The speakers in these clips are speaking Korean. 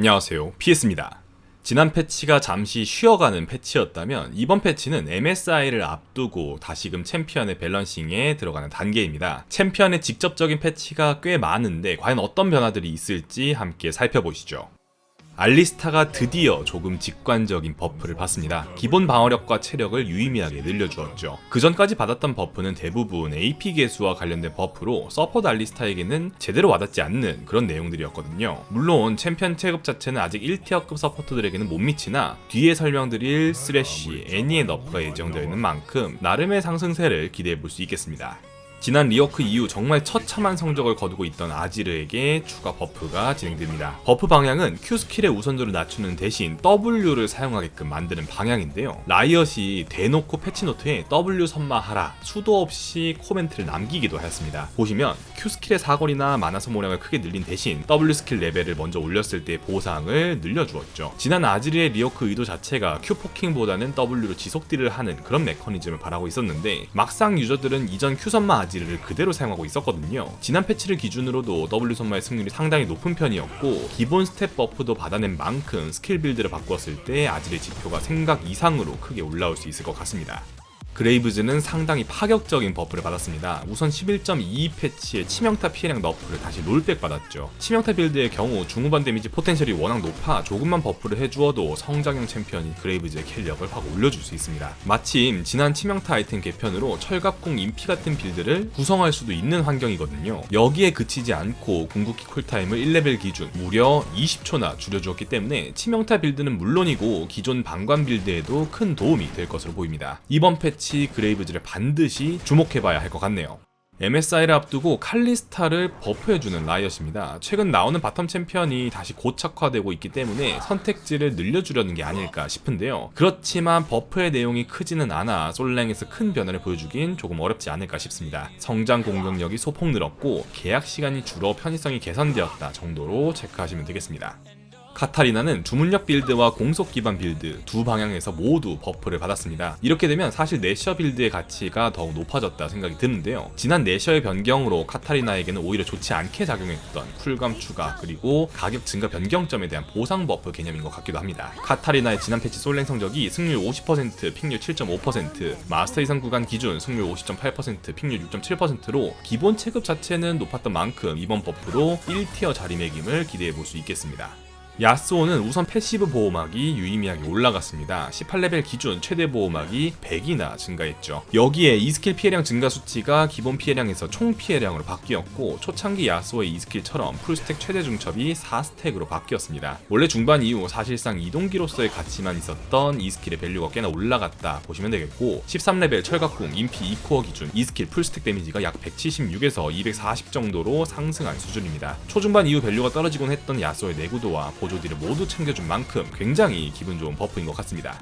안녕하세요. PS입니다. 지난 패치가 잠시 쉬어가는 패치였다면 이번 패치는 MSI를 앞두고 다시금 챔피언의 밸런싱에 들어가는 단계입니다. 챔피언의 직접적인 패치가 꽤 많은데 과연 어떤 변화들이 있을지 함께 살펴보시죠. 알리스타가 드디어 조금 직관적인 버프를 받습니다. 기본 방어력과 체력을 유의미하게 늘려주었죠. 그 전까지 받았던 버프는 대부분 AP 개수와 관련된 버프로 서포트 알리스타에게는 제대로 와닿지 않는 그런 내용들이었거든요. 물론 챔피언 체급 자체는 아직 1티어급 서포터들에게는 못 미치나 뒤에 설명드릴 스래쉬, 애니의 너프가 예정되어 있는 만큼 나름의 상승세를 기대해 볼 수 있겠습니다. 지난 리어크 이후 정말 처참한 성적을 거두고 있던 아지르에게 추가 버프가 진행됩니다. 버프 방향은 Q 스킬의 우선도를 낮추는 대신 W를 사용하게끔 만드는 방향인데요. 라이엇이 대놓고 패치노트에 W 선마하라 수도 없이 코멘트를 남기기도 하였습니다. 보시면 Q 스킬의 사거리나 마나 소모량을 크게 늘린 대신 W 스킬 레벨을 먼저 올렸을 때 보상을 늘려주었죠. 지난 아지르의 리어크 의도 자체가 Q 포킹보다는 W로 지속 딜을 하는 그런 메커니즘을 바라고 있었는데 막상 유저들은 이전 Q 선마 아지르를 그대로 사용하고 있었거든요. 지난 패치를 기준으로도 W 선마의 승률이 상당히 높은 편이었고 기본 스텝 버프도 받아낸 만큼 스킬 빌드를 바꾸었을 때 아지르의 지표가 생각 이상으로 크게 올라올 수 있을 것 같습니다. 그레이브즈는 상당히 파격적인 버프를 받았습니다. 우선 11.22 패치의 치명타 피해량 너프를 다시 롤백 받았죠. 치명타 빌드의 경우 중후반 데미지 포텐셜이 워낙 높아 조금만 버프를 해주어도 성장형 챔피언인 그레이브즈의 킬력을 확 올려줄 수 있습니다. 마침 지난 치명타 아이템 개편으로 철갑공 인피 같은 빌드를 구성할 수도 있는 환경이거든요. 여기에 그치지 않고 궁극기 쿨타임을 1레벨 기준 무려 20초나 줄여주었기 때문에 치명타 빌드는 물론이고 기존 방관 빌드에도 큰 도움이 될 것으로 보입니다. 이번 패치 그레이브즈를 반드시 주목해봐야 할 것 같네요. MSI를 앞두고 칼리스타를 버프해주는 라이엇입니다. 최근 나오는 바텀 챔피언이 다시 고착화되고 있기 때문에 선택지를 늘려주려는 게 아닐까 싶은데요. 그렇지만 버프의 내용이 크지는 않아 솔랭에서 큰 변화를 보여주긴 조금 어렵지 않을까 싶습니다. 성장 공격력이 소폭 늘었고 계약 시간이 줄어 편의성이 개선되었다 정도로 체크하시면 되겠습니다. 카타리나는 주문력 빌드와 공속 기반 빌드 두 방향에서 모두 버프를 받았습니다. 이렇게 되면 사실 내셔 빌드의 가치가 더욱 높아졌다 생각이 드는데요. 지난 내셔의 변경으로 카타리나에게는 오히려 좋지 않게 작용했던 쿨감 추가 그리고 가격 증가 변경점에 대한 보상 버프 개념인 것 같기도 합니다. 카타리나의 지난 패치 솔랭 성적이 승률 50%, 픽률 7.5%, 마스터 이상 구간 기준 승률 50.8%, 픽률 6.7%로 기본 체급 자체는 높았던 만큼 이번 버프로 1티어 자리매김을 기대해 볼 수 있겠습니다. 야스오는 우선 패시브 보호막이 유의미하게 올라갔습니다. 18레벨 기준 최대 보호막이 100이나 증가했죠. 여기에 2스킬 피해량 증가 수치가 기본 피해량에서 총 피해량으로 바뀌었고 초창기 야스오의 2스킬처럼 풀스택 최대 중첩이 4스택으로 바뀌었습니다. 원래 중반 이후 사실상 이동기로서의 가치만 있었던 2스킬의 밸류가 꽤나 올라갔다 보시면 되겠고 13레벨 철갑궁 인피 2코어 기준 2스킬 풀스택 데미지가 약 176에서 240 정도로 상승한 수준입니다. 초중반 이후 밸류가 떨어지곤 했던 야스오의 내구도와 보조 딜을 모두 챙겨준 만큼 굉장히 기분 좋은 버프인 것 같습니다.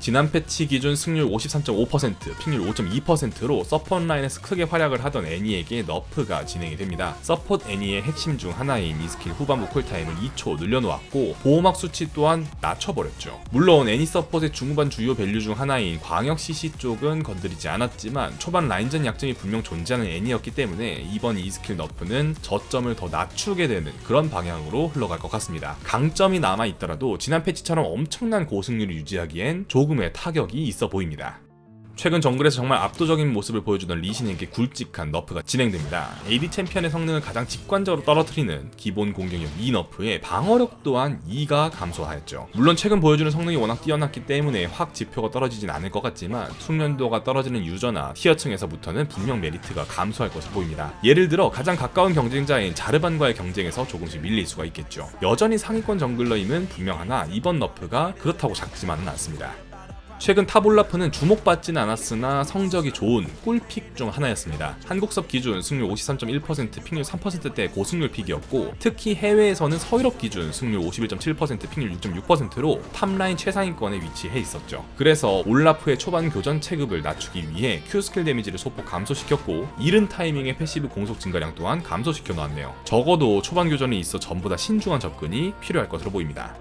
지난 패치 기준 승률 53.5%, 픽률 5.2%로 서폿 라인에서 크게 활약을 하던 애니에게 너프가 진행이 됩니다. 서폿 애니의 핵심 중 하나인 이 스킬 후반부 쿨타임을 2초 늘려놓았고 보호막 수치 또한 낮춰버렸죠. 물론 애니 서폿의 중후반 주요 밸류 중 하나인 광역 CC 쪽은 건드리지 않았지만 초반 라인전 약점이 분명 존재하는 애니였기 때문에 이번 이 스킬 너프는 저점을 더 낮추게 되는 그런 방향으로 흘러갈 것 같습니다. 강점이 남아있더라도 지난 패치처럼 엄청난 고승률을 유지하기엔 조금 조금의 타격이 있어 보입니다. 최근 정글에서 정말 압도적인 모습을 보여주던 리신에게 굵직한 너프가 진행됩니다. AD 챔피언의 성능을 가장 직관적으로 떨어뜨리는 기본 공격력 2 너프에 방어력 또한 2가 감소하였죠. 물론 최근 보여주는 성능이 워낙 뛰어났기 때문에 확 지표가 떨어지진 않을 것 같지만 숙련도가 떨어지는 유저나 티어층에서부터는 분명 메리트가 감소할 것으로 보입니다. 예를 들어 가장 가까운 경쟁자인 자르반과의 경쟁에서 조금씩 밀릴 수가 있겠죠. 여전히 상위권 정글러임은 분명하나 이번 너프가 그렇다고 작지만은 않습니다. 최근 타볼라프는 주목받지는 않았으나 성적이 좋은 꿀픽 중 하나였습니다. 한국섭 기준 승률 53.1%, 픽률 3%대 고승률 픽이었고 특히 해외에서는 서유럽 기준 승률 51.7%, 픽률 6.6%로 탑라인 최상위권에 위치해 있었죠. 그래서 올라프의 초반 교전 체급을 낮추기 위해 Q 스킬 데미지를 소폭 감소시켰고 이른 타이밍에 패시브 공속 증가량 또한 감소시켜 놓았네요. 적어도 초반 교전에 있어 전부 다 신중한 접근이 필요할 것으로 보입니다.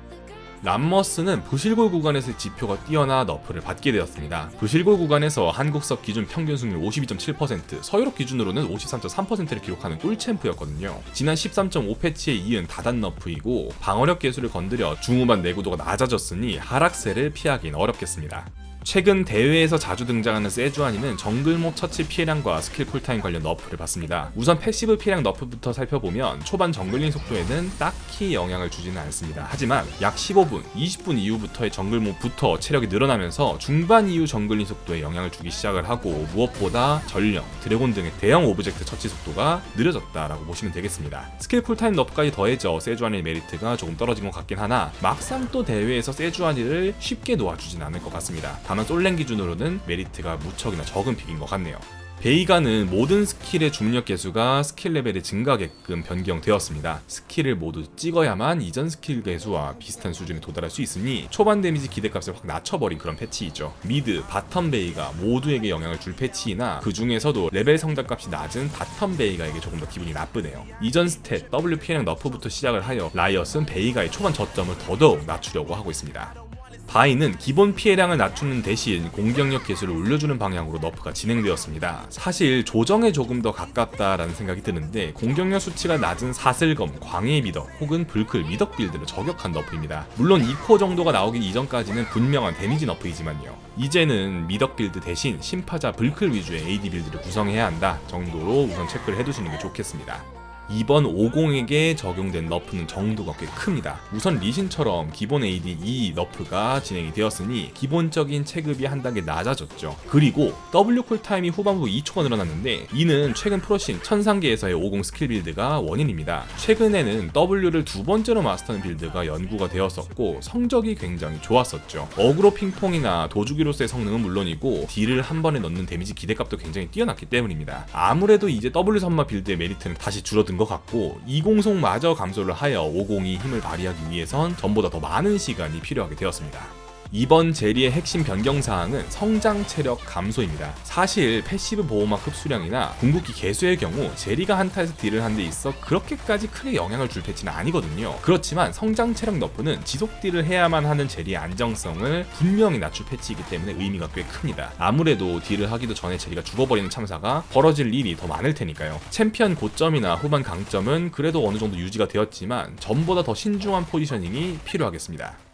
람머스는 부실골 구간에서의 지표가 뛰어나 너프를 받게 되었습니다. 부실골 구간에서 한국석 기준 평균 승률 52.7%, 서유럽 기준으로는 53.3%를 기록하는 꿀챔프였거든요. 지난 13.5 패치에 이은 다단 너프이고 방어력 개수를 건드려 중후반 내구도가 낮아졌으니 하락세를 피하긴 어렵겠습니다. 최근 대회에서 자주 등장하는 세주아니는 정글몹 처치 피해량과 스킬 쿨타임 관련 너프를 받습니다. 우선 패시브 피해량 너프부터 살펴보면 초반 정글링 속도에는 딱히 영향을 주지는 않습니다. 하지만 약 15분, 20분 이후부터의 정글몹부터 체력이 늘어나면서 중반 이후 정글링 속도에 영향을 주기 시작을 하고 무엇보다 전령, 드래곤 등의 대형 오브젝트 처치 속도가 느려졌다라고 보시면 되겠습니다. 스킬 쿨타임 너프까지 더해져 세주아니의 메리트가 조금 떨어진 것 같긴 하나 막상 또 대회에서 세주아니를 쉽게 놓아주진 않을 것 같습니다. 다만 솔랭 기준으로는 메리트가 무척이나 적은 픽인 것 같네요. 베이가는 모든 스킬의 중력 개수가 스킬 레벨이 증가하게끔 변경되었습니다. 스킬을 모두 찍어야만 이전 스킬 개수와 비슷한 수준에 도달할 수 있으니 초반 데미지 기대값을 확 낮춰버린 그런 패치이죠. 미드, 바텀 베이가 모두에게 영향을 줄 패치이나 그 중에서도 레벨 성장값이 낮은 바텀 베이가에게 조금 더 기분이 나쁘네요. 이전 스탯 W 피해량 너프부터 시작을 하여 라이엇은 베이가의 초반 저점을 더더욱 낮추려고 하고 있습니다. 바이는 기본 피해량을 낮추는 대신 공격력 개수를 올려주는 방향으로 너프가 진행되었습니다. 사실 조정에 조금 더 가깝다라는 생각이 드는데 공격력 수치가 낮은 사슬검, 광해 미덕 혹은 불클 미덕 빌드를 저격한 너프입니다. 물론 2코어 정도가 나오기 이전까지는 분명한 데미지 너프이지만요. 이제는 미덕 빌드 대신 심파자 불클 위주의 AD 빌드를 구성해야 한다 정도로 우선 체크를 해두시는 게 좋겠습니다. 이번 50에게 적용된 너프는 정도가 꽤 큽니다. 우선 리신처럼 기본 AD 2 너프가 진행이 되었으니 기본적인 체급이 한 단계 낮아졌죠. 그리고 W 쿨타임이 후반부 2초가 늘어났는데 이는 최근 프로신 천상계에서의 50 스킬 빌드가 원인입니다. 최근에는 W를 두 번째로 마스터하는 빌드가 연구가 되었었고 성적이 굉장히 좋았었죠. 어그로 핑퐁이나 도주기로서의 성능은 물론이고 딜을 한 번에 넣는 데미지 기대값도 굉장히 뛰어났기 때문입니다. 아무래도 이제 W 선마 빌드의 메리트는 다시 줄어든 것 같고 20속마저 감소를 하여 50이 힘을 발휘하기 위해선 전보다 더 많은 시간이 필요하게 되었습니다. 이번 제리의 핵심 변경 사항은 성장 체력 감소입니다. 사실 패시브 보호막 흡수량이나 궁극기 개수의 경우 제리가 한타에서 딜을 한 데 있어 그렇게까지 크게 영향을 줄 패치는 아니거든요. 그렇지만 성장 체력 너프는 지속 딜을 해야만 하는 제리의 안정성을 분명히 낮출 패치이기 때문에 의미가 꽤 큽니다. 아무래도 딜을 하기도 전에 제리가 죽어버리는 참사가 벌어질 일이 더 많을 테니까요. 챔피언 고점이나 후반 강점은 그래도 어느 정도 유지가 되었지만 전보다 더 신중한 포지셔닝이 필요하겠습니다.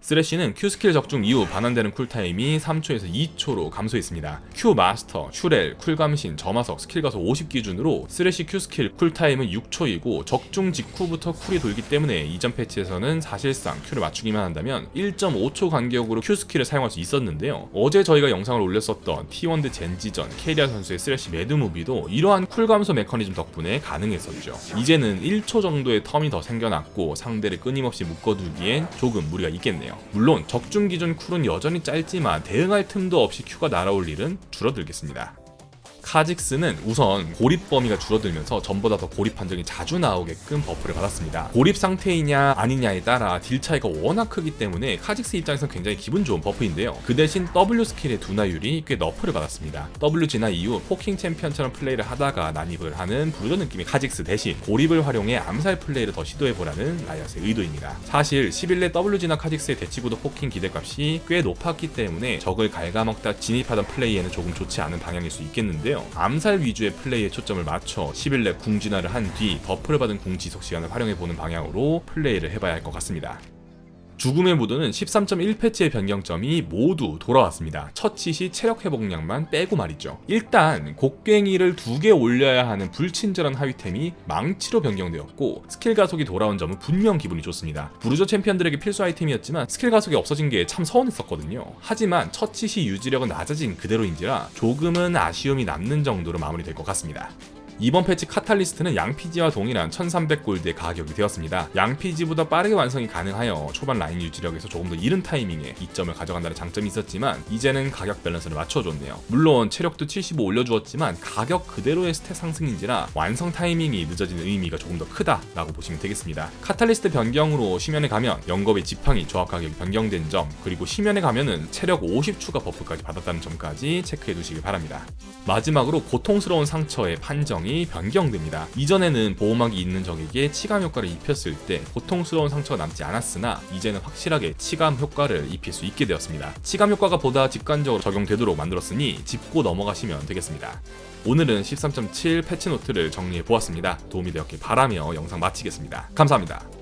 쓰레쉬는 Q 스킬 적중 이후 반환되는 쿨타임이 3초에서 2초로 감소했습니다. Q 마스터, 슈렐, 쿨감신, 점화석, 스킬 가소 50 기준으로 쓰레쉬 Q 스킬 쿨타임은 6초이고 적중 직후부터 쿨이 돌기 때문에 이전 패치에서는 사실상 Q를 맞추기만 한다면 1.5초 간격으로 Q 스킬을 사용할 수 있었는데요. 어제 저희가 영상을 올렸었던 T1드 젠지전 케리아 선수의 쓰레쉬 매드무비도 이러한 쿨 감소 메커니즘 덕분에 가능했었죠. 이제는 1초 정도의 텀이 더 생겨났고 상대를 끊임없이 묶어두기엔 조금 무리가 있겠네요. 물론 적중 기준 쿨은 여전히 짧지만 대응할 틈도 없이 Q가 날아올 일은 줄어들겠습니다. 카직스는 우선 고립 범위가 줄어들면서 전보다 더 고립 판정이 자주 나오게끔 버프를 받았습니다. 고립 상태이냐 아니냐에 따라 딜 차이가 워낙 크기 때문에 카직스 입장에서 굉장히 기분 좋은 버프인데요. 그 대신 W 스킬의 둔화율이 꽤 너프를 받았습니다. W 진화 이후 포킹 챔피언처럼 플레이를 하다가 난입을 하는 브루저 느낌의 카직스 대신 고립을 활용해 암살 플레이를 더 시도해보라는 라이엇의 의도입니다. 사실 11렙 W 진화 카직스의 대치구도 포킹 기대값이 꽤 높았기 때문에 적을 갉아먹다 진입하던 플레이에는 조금 좋지 않은 방향일 수 있겠는데 요. 암살 위주의 플레이에 초점을 맞춰 11렙 궁진화를 한 뒤 버프를 받은 궁 지속 시간을 활용해보는 방향으로 플레이를 해봐야 할 것 같습니다. 죽음의 무도는 13.1 패치의 변경점이 모두 돌아왔습니다. 처치 시 체력 회복량만 빼고 말이죠. 일단 곡괭이를 두 개 올려야 하는 불친절한 하위템이 망치로 변경되었고 스킬 가속이 돌아온 점은 분명 기분이 좋습니다. 부르저 챔피언들에게 필수 아이템이었지만 스킬 가속이 없어진 게 참 서운했었거든요. 하지만 처치 시 유지력은 낮아진 그대로인지라 조금은 아쉬움이 남는 정도로 마무리될 것 같습니다. 이번 패치 카탈리스트는 양피지와 동일한 1300골드의 가격이 되었습니다. 양피지보다 빠르게 완성이 가능하여 초반 라인 유지력에서 조금 더 이른 타이밍에 이점을 가져간다는 장점이 있었지만 이제는 가격 밸런스를 맞춰줬네요. 물론 체력도 75 올려주었지만 가격 그대로의 스탯 상승인지라 완성 타이밍이 늦어지는 의미가 조금 더 크다라고 보시면 되겠습니다. 카탈리스트 변경으로 심연에 가면 영겁의 지팡이 조합 가격이 변경된 점 그리고 심연에 가면은 체력 50 추가 버프까지 받았다는 점까지 체크해 두시길 바랍니다. 마지막으로 고통스러운 상처의 판정이 조건이 변경됩니다. 이전에는 보호막이 있는 적에게 치감 효과를 입혔을 때 고통스러운 상처가 남지 않았으나 이제는 확실하게 치감 효과를 입힐 수 있게 되었습니다. 치감 효과가 보다 직관적으로 적용되도록 만들었으니 짚고 넘어가시면 되겠습니다. 오늘은 13.7 패치노트를 정리해 보았습니다. 도움이 되었길 바라며 영상 마치겠습니다. 감사합니다.